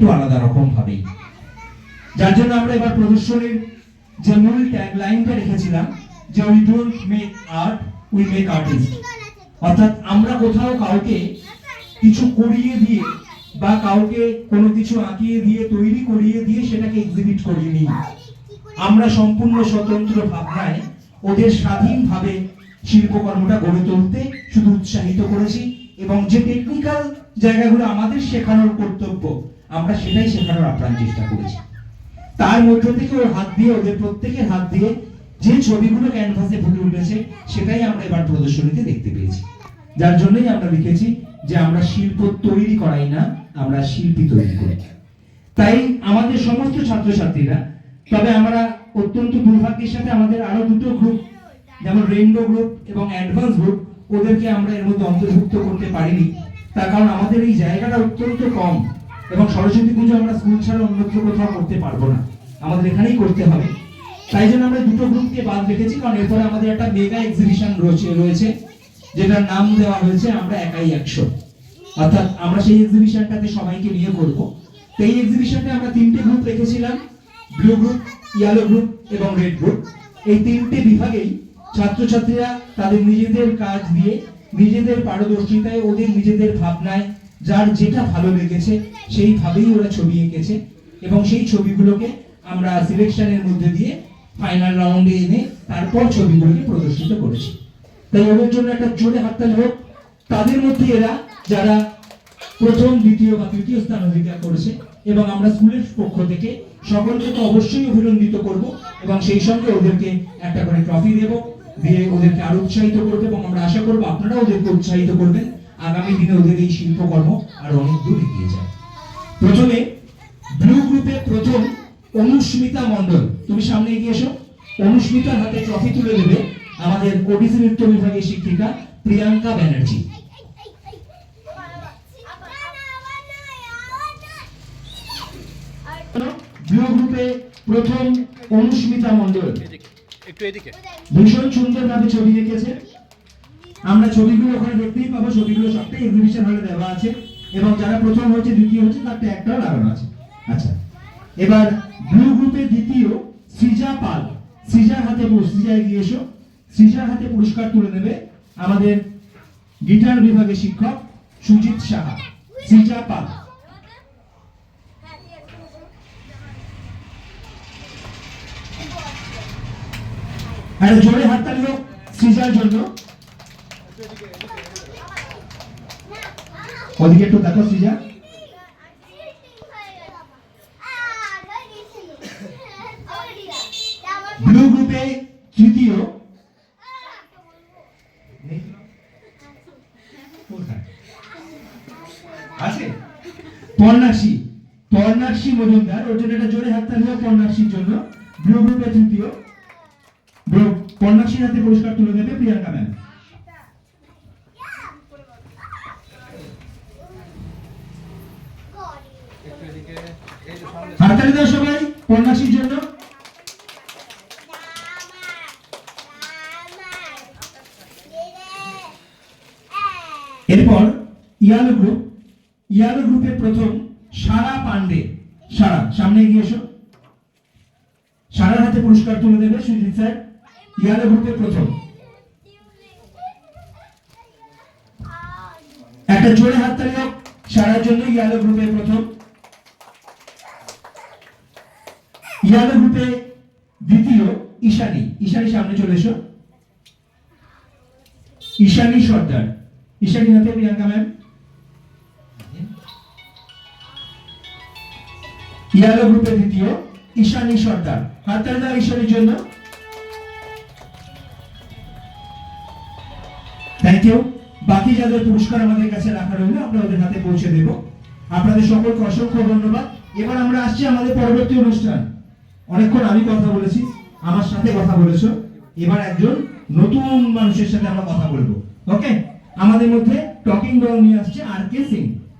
একটু আলাদা রকম ভাবেই যার জন্য আমরা এবার প্রদর্শনীর যে মূল ট্যাগ লাইনটা রেখেছিলাম, যে we don't make art we make artist অর্থাৎ আমরা কোথাও কাউকে কিছু করিয়ে দিয়ে বা কাউকে কোনো কিছু আঁকিয়ে দিয়ে, তৈরি করিয়ে দিয়ে সেটাকে এক্সিবিট করিয়ে নিই আমরা সম্পূর্ণ স্বতন্ত্র ভাবনায় ওদের স্বাধীনভাবে শিল্পকর্মটা গড়ে তুলতে শুধু উৎসাহিত করেছি এবং যে টেকনিক্যাল জায়গাগুলো আমাদের শেখানোর কর্তব্য আমরা সেটাই শেখানোর আপ্রাণ চেষ্টা করেছি। তার মধ্য থেকে ওর হাত দিয়ে, ওদের প্রত্যেকের হাত দিয়ে যে ছবিগুলো ক্যানভাসে ফুটে উঠেছে, সেটাই আমরা এবার প্রদর্শনীতে দেখতে পেয়েছি। যার জন্যই আমরা লিখেছি যে আমরা শিল্প তৈরি করাই না, আমরা শিল্পী তৈরি করি। তাই আমাদের সমস্ত ছাত্রছাত্রীরা, তবে আমরা অত্যন্ত দুর্ভাগ্যের সাথে আমাদের আরও দুটো গ্রুপ যেমন রেইনবো গ্রুপ এবং অ্যাডভান্স গ্রুপ ওদেরকে আমরা এর মধ্যে অন্তর্ভুক্ত করতে পারিনি। তার কারণ আমাদের এই জায়গাটা অত্যন্ত কম। এবং সরস্বতী পুজো আমরা স্কুল ছাড়া অন্যত্র কোথাও করতে পারব না। আমাদের এখানেই করতে হবে। তাই জন্য আমরা দুটো গ্রুপকে বাদ রেখেছি, কারণ এরপরে আমাদের একটা মেগা এক্সিবিশন রয়েছে রয়েছে, যেটার নাম দেওয়া হয়েছে আমরা একাই একশো। অর্থাৎ আমরা সেই এক্সিবিশনটাতে সবাইকে নিয়ে করব। তো এই এক্সিবিশনটা আমরা তিনটে গ্রুপ রেখেছিলাম ব্লু গ্রুপ ইয়েলো গ্রুপ এবং রেড গ্রুপ এই তিনটে বিভাগেই ছাত্রছাত্রীরা তাদের নিজেদের কাজ দিয়ে, নিজেদের পারদর্শিতায়, ওদের নিজেদের ভাবনায় যার যেটা ভালো লেগেছে, সেইভাবেই ওরা ছবি এঁকেছে এবং সেই ছবিগুলোকে আমরা সিলেকশনের মধ্যে দিয়ে ফাইনাল রাউন্ডে এনে তারপর ছবিগুলোকে প্রদর্শিত করেছি। তাই ওদের জন্য একটা জোরে হাততালি হোক। তাদের মধ্যে এরা যারা প্রথম, দ্বিতীয় বা তৃতীয় স্থান অধিকার করেছে এবং আমরা স্কুলের পক্ষ থেকে সকলকে তো অবশ্যই অভিনন্দিত করব এবং সেই সঙ্গে ওদেরকে একটা করে ট্রফি দেব। দিয়ে ওদেরকে আরও উৎসাহিত করবে এবং আমরা আশা করব আপনারা ওদেরকে উৎসাহিত করবেন। আগামী দিনে ওদের এই শিল্পকর্ম আরও অনেক দূর এগিয়ে যায়। প্রথমে ব্লু গ্রুপে প্রথম অনুস্মিতা মণ্ডল। তুমি সামনে এগিয়ে এসো। অনুস্মিতার হাতে ট্রফি তুলে দেবে আমাদের ওডিসি নৃত্য বিভাগের শিক্ষিকা প্রিয়াঙ্কা ব্যানার্জি। ব্লু গ্রুপে প্রথম অনুস্মিতা মণ্ডল। এদিকে। ভীষণ সুন্দরভাবে ছবি এঁকেছে। আমরা ছবিগুলো ওখানে দেখতেই পাবো, ছবিগুলো সবটাই এক্সিবিশন হলে দেওয়া আছে। এবং যারা প্রথম হচ্ছে দ্বিতীয় হচ্ছে তার ট্যাগটাও লাগানো আছে। আচ্ছা এবার ব্লু গ্রুপে দ্বিতীয়, সৃজা পাল। সৃজার হাতে সৃজা এগিয়ে এসো। সৃজার হাতে পুরস্কার তুলে নেবে আমাদের গিটার বিভাগের শিক্ষক সুজিত সাহা। সৃজা পাল। আর জোরে হাততালি হোক, সৃজার জন্য। ওদিকে একটু দেখো, সৃজা। ব্লু গ্রুপে তৃতীয়। আছে? পর্ণাক্ষী পর্ণাক্ষী মজুমদার, ওর জন্য একটা জোরে হাততালি হোক পর্ণাক্ষীর জন্য। ব্লু গ্রুপে তৃতীয়। ব্লু পর্ণাক্ষীর হাতে পুরস্কার তুলে দেবে প্রিয়াঙ্কা ম্যাম একটু এদিকে এই হাততালি দাও সবাই পর্ণাক্ষীর জন্য। এরপর ইয়ালো গ্রুপ ইয়ালো গ্রুপের প্রথম সারা পান্ডে সারা, সামনে এগিয়ে এসো। সারার হাতে পুরস্কার তুলে দেবে সুজিত স্যার। ইয়ালো গ্রুপের প্রথম। একটা জোরে হাততালি হোক সারার জন্য ইয়ালো গ্রুপের প্রথম। ইয়ালো গ্রুপে দ্বিতীয়, ঈশানী। ঈশানী সামনে চলে এসো। ঈশানী সর্দার। ঈশানী হাতে প্রিয়াঙ্কা ম্যাম। ইয়ালো গ্রুপে দ্বিতীয়, ঈশানী সর্দার। হাততালি দাও ঈশানীর জন্য। থ্যাংক ইউ বাকি যাদের পুরস্কার আমাদের কাছে রাখা রইল, আমরা ওদের হাতে পৌঁছে দেব। আপনাদের সকলকে অসংখ্য ধন্যবাদ। এবার আমরা আসছি আমাদের পরবর্তী অনুষ্ঠান। অনেকক্ষণ আমি কথা বলেছি, আমার সাথে কথা বলেছ। এবার একজন নতুন মানুষের সাথে আমরা কথা বলব। ওকে আমাদের মধ্যে টকিং ডল নিয়ে আসছে আর কে সিং